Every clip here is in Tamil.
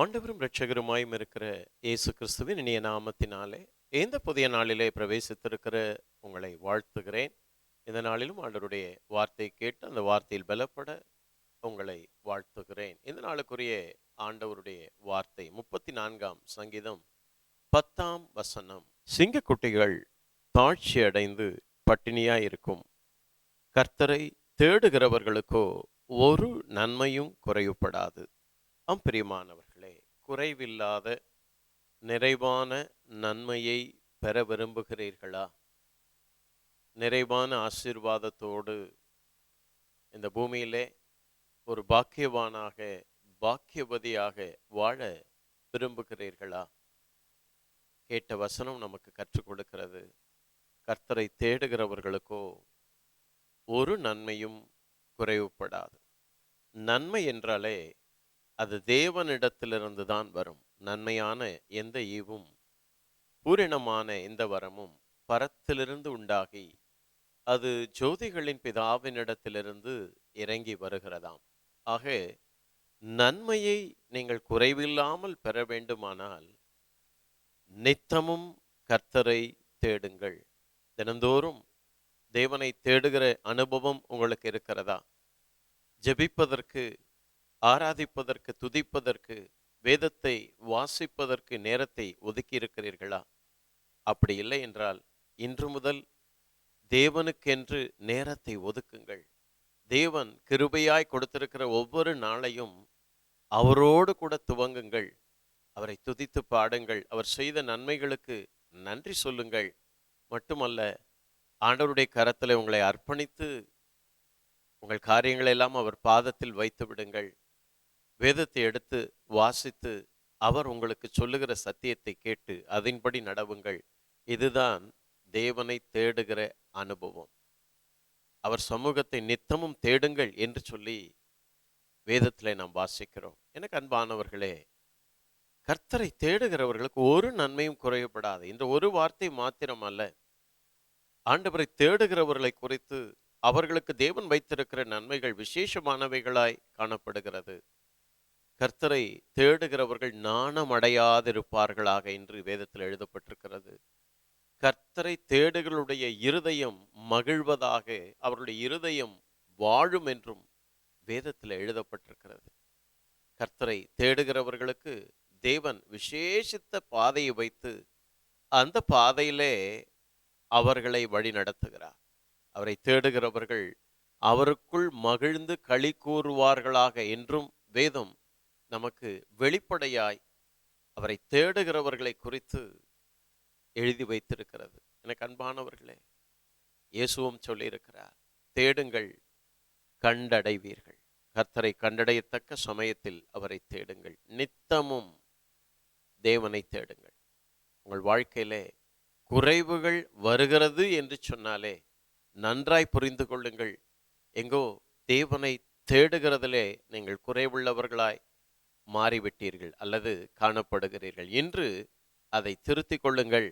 ஆண்டவரும் ரட்சகருமாயும் இருக்கிற இயேசு கிறிஸ்துவின் இனிய நாமத்தினாலே இந்த புதிய நாளிலே பிரவேசித்திருக்கிற உங்களை வாழ்த்துகிறேன். இந்த நாளிலும் ஆண்டவருடைய வார்த்தை கேட்டு அந்த வார்த்தையில் பலப்பட உங்களை வாழ்த்துகிறேன். இந்த நாளுக்குரிய ஆண்டவருடைய வார்த்தை முப்பத்தி நான்காம் சங்கீதம் பத்தாம் வசனம். சிங்கக்குட்டிகள் தாழ்ச்சி அடைந்து பட்டினியாய் இருக்கும். கர்த்தரை தேடுகிறவர்களுக்கோ ஒரு நன்மையும் குறைவுபடாது. அம்பிரியமானவர் குறைவில்லாத நிறைவான நன்மையை பெற விரும்புகிறீர்களா? நிறைவான ஆசீர்வாதத்தோடு இந்த பூமியிலே ஒரு பாக்கியவானாக பாக்கியவதியாக வாழ விரும்புகிறீர்களா? கேட்ட வசனம் நமக்கு கற்றுக் கொடுக்கிறது. கர்த்தரை தேடுகிறவர்களுக்கோ ஒரு நன்மையும் குறைவுபடாது. நன்மை என்றாலே அது தேவனிடத்திலிருந்து தான் வரும். நன்மையான எந்த ஈவும் பூரணமான எந்த வரமும் பரத்திலிருந்து உண்டாகி அது ஜோதிகளின் பிதாவினிடத்திலிருந்து இறங்கி வருகிறதாம். ஆக நன்மையை நீங்கள் குறைவில்லாமல் பெற வேண்டுமானால் நித்தமும் கர்த்தரை தேடுங்கள். தினந்தோறும் தேவனை தேடுகிற அனுபவம் உங்களுக்கு இருக்கிறதா? ஜெபிப்பதற்கு ஆராதிப்பதற்கு துதிப்பதற்கு வேதத்தை வாசிப்பதற்கு நேரத்தை ஒதுக்கி இருக்கிறீர்களா அப்படி இல்லை என்றால் இன்று முதல் தேவனுக்கென்று நேரத்தை ஒதுக்குங்கள். தேவன் கிருபையாய் கொடுத்திருக்கிற ஒவ்வொரு நாளையும் அவரோடு கூட துவங்குங்கள். அவரை துதித்து பாடுங்கள். அவர் செய்த நன்மைகளுக்கு நன்றி சொல்லுங்கள். மட்டுமல்ல ஆண்டவருடைய கரத்தில் உங்களை அர்ப்பணித்து உங்கள் காரியங்களை எல்லாம் அவர் பாதத்தில் வைத்து விடுங்கள். வேதத்தை எடுத்து வாசித்து அவர் உங்களுக்கு சொல்லுகிற சத்தியத்தை கேட்டு அதன்படி நடவுங்கள். இதுதான் தேவனை தேடுகிற அனுபவம். அவர் சமூகத்தை நித்தமும் தேடுங்கள் என்று சொல்லி வேதத்தில் நாம் வாசிக்கிறோம். எனக்கு அன்பானவர்களே கர்த்தரை தேடுகிறவர்களுக்கு ஒரு நன்மையும் குறையப்படாது. இந்த ஒரு வார்த்தை மாத்திரம் அல்ல ஆண்டவரை தேடுகிறவர்களை குறித்து அவர்களுக்கு தேவன் வைத்திருக்கிற நன்மைகள் விசேஷமானவைகளாய் காணப்படுகிறது. கர்த்தரை தேடுகிறவர்கள் நாணம் அடையாதிருப்பார்களாக என்று வேதத்தில் எழுதப்பட்டிருக்கிறது. கர்த்தரை தேடுகளுடைய இருதயம் மகிழ்வதாக அவருடைய இருதயம் வாழும் என்றும் வேதத்தில் எழுதப்பட்டிருக்கிறது. கர்த்தரை தேடுகிறவர்களுக்கு தேவன் விசேஷித்த பாதையை வைத்து அந்த பாதையிலே அவர்களை வழி நடத்துகிறார். அவரை தேடுகிறவர்கள் அவருக்குள் மகிழ்ந்து களி கூறுவார்களாக என்றும் வேதம் நமக்கு வெளிப்படையாய் அவரை தேடுகிறவர்களை குறித்து எழுதி வைத்திருக்கிறது. எனக்கு அன்பானவர்களே இயேசுவும் சொல்லியிருக்கிறார் தேடுங்கள் கண்டடைவீர்கள். கர்த்தரை கண்டடையத்தக்க சமயத்தில் அவரை தேடுங்கள். நித்தமும் தேவனை தேடுங்கள். உங்கள் வாழ்க்கையிலே குறைவுகள் வருகிறது என்று சொன்னாலே நன்றாய் புரிந்து கொள்ளுங்கள். எங்கோ தேவனை தேடுகிறதிலே நீங்கள் குறைவுள்ளவர்களாய் மாறிவிட்டீர்கள் அல்லது காணப்படுகிறீர்கள் இன்று அதை திருத்திக் கொள்ளுங்கள்.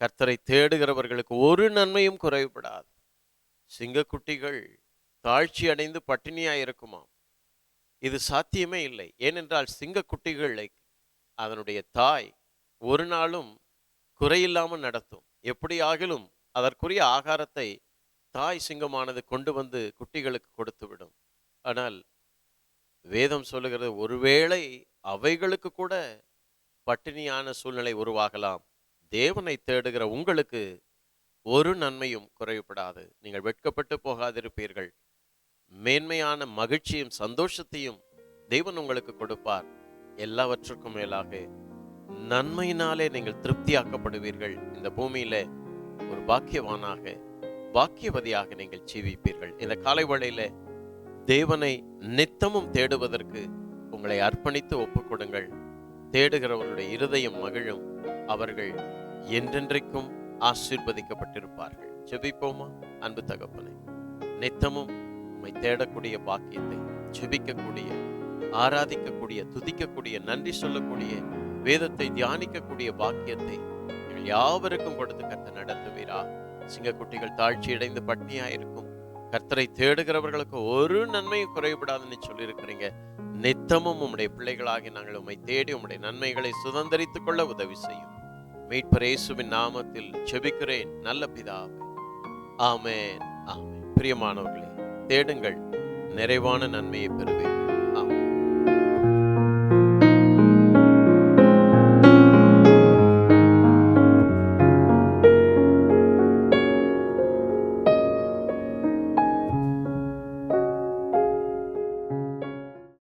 கர்த்தரை தேடுகிறவர்களுக்கு ஒரு நன்மையும் குறைவுபடாது சிங்கக்குட்டிகள் தாழ்ச்சி அடைந்து பட்டினியாய் இருக்குமாம் இது சாத்தியமே இல்லை. ஏனென்றால் சிங்கக்குட்டிகளை அதனுடைய தாய் ஒரு நாளும் குறையில்லாமல் நடத்தும். எப்படி ஆகிலும் அதற்குரிய ஆகாரத்தை தாய் சிங்கமானது கொண்டு வந்து குட்டிகளுக்கு கொடுத்து விடும் ஆனால் வேதம் சொல்லுகிறது ஒருவேளை அவைகளுக்கு கூட பட்டினியான சூழ்நிலை உருவாகலாம். தேவனை தேடுகிற உங்களுக்கு ஒரு நன்மையும் குறைவுபடாது. நீங்கள் வெட்கப்பட்டு போகாதிருப்பீர்கள். மேன்மையான மகிழ்ச்சியும் சந்தோஷத்தையும் தேவன் உங்களுக்கு கொடுப்பார். எல்லாவற்றுக்கும் மேலாக நன்மையினாலே நீங்கள் திருப்தியாக்கப்படுவீர்கள். இந்த பூமியில ஒரு பாக்கியவானாக பாக்கியவதியாக நீங்கள் ஜீவிப்பீர்கள். இந்த காலை வழியில தேவனை நித்தமும் தேடுவதற்கு உங்களை அர்ப்பணித்து ஒப்புக்கொடுங்கள். தேடுகிறவருடைய இருதயம் மகிழும். அவர்கள் என்றென்றைக்கும் ஆசீர்வதிக்கப்பட்டிருப்பார்கள். செபிப்போமா அன்பு தகப்பனை நித்தமும் உம்மை தேடக்கூடிய பாக்கியத்தை செபிக்கக்கூடிய ஆராதிக்கக்கூடிய துதிக்கக்கூடிய நன்றி சொல்லக்கூடிய வேதத்தை தியானிக்கக்கூடிய பாக்கியத்தை யாவருக்கும் கொடுத்து கத்த நடத்துவீரா. சிங்கக்குட்டிகள் தாழ்ச்சி அடைந்து பட்னியாயிருக்கும். கர்த்தரை தேடுகிறவர்களுக்கு ஒரு நன்மையும் குறைபடாதுன்னு சொல்லியிருக்கிறீங்க. நித்தமும் உம்முடைய பிள்ளைகளாகி நாங்கள் உம்மை தேடி உம்முடைய நன்மைகளை சுதந்திரித்துக் கொள்ள உதவி செய்யும். மீட்பர் இயேசுவின் நாமத்தில் செபிக்கிறேன் நல்ல பிதாவே ஆமேன். ஆமேன். பிரியமானவர்களே தேடுங்கள். நிறைவான நன்மையை பெறுவேன்.